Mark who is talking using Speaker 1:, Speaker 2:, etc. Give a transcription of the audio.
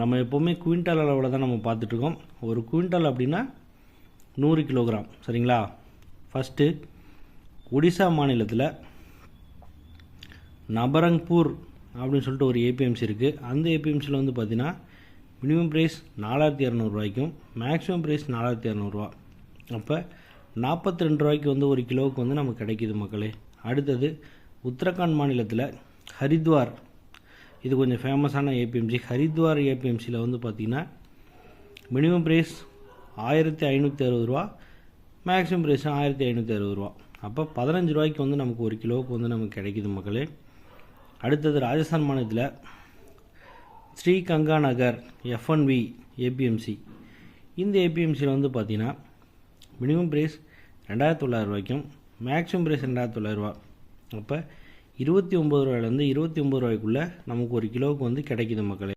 Speaker 1: நம்ம எப்போவுமே குவிண்டால் அளவில் தான் நம்ம பார்த்துட்ருக்கோம். ஒரு குவிண்டால் அப்படின்னா நூறு கிலோகிராம் சரிங்களா? ஃபஸ்ட்டு ஒடிசா மாநிலத்தில் நபரங்பூர் அப்படின்னு சொல்லிட்டு ஒரு ஏபிஎம்சி இருக்குது அந்த ஏபிஎம்சியில் வந்து பார்த்தீங்கன்னா மினிமம் ப்ரைஸ் நாலாயிரத்தி இரநூறுவாய்க்கும் மேக்ஸிமம் ப்ரைஸ் நாலாயிரத்தி இரநூறுவா அப்போ நாற்பத்தி ரெண்டு ரூபாய்க்கு வந்து ஒரு கிலோவுக்கு வந்து நமக்கு கிடைக்கிது மக்களே. அடுத்தது உத்தரகாண்ட் மாநிலத்தில் ஹரித்வார் இது கொஞ்சம் ஃபேமஸான ஏபிஎம்சி ஹரித்வார் ஏபிஎம்சியில் வந்து பார்த்திங்கன்னா மினிமம் ப்ரைஸ் ஆயிரத்தி ஐநூற்றி அறுபது ரூபா மேக்ஸிமம் ப்ரைஸ் ஆயிரத்தி ஐநூற்றி அறுபது ரூபா. அப்போ பதினஞ்சு ரூபாய்க்கு வந்து நமக்கு ஒரு கிலோவுக்கு வந்து நமக்கு கிடைக்குது மக்களே. அடுத்தது ராஜஸ்தான் மாநிலத்தில் ஸ்ரீ கங்கா நகர் எஃப்என்வி ஏபிஎம்சி இந்த ஏபிஎம்சியில் வந்து பார்த்தீங்கன்னா மினிமம் ப்ரைஸ் ரெண்டாயிரத்தி தொள்ளாயிரம் ரூபாய்க்கும் மேக்ஸிமம் ப்ரைஸ் ரெண்டாயிரத்தி தொள்ளாயிரரூவா அப்போ இருபத்தி ஒம்பது ரூபாயிலேருந்து இருபத்தி ஒம்பது ரூபாய்க்குள்ளே நமக்கு ஒரு கிலோவுக்கு வந்து கிடைக்குது மக்களே.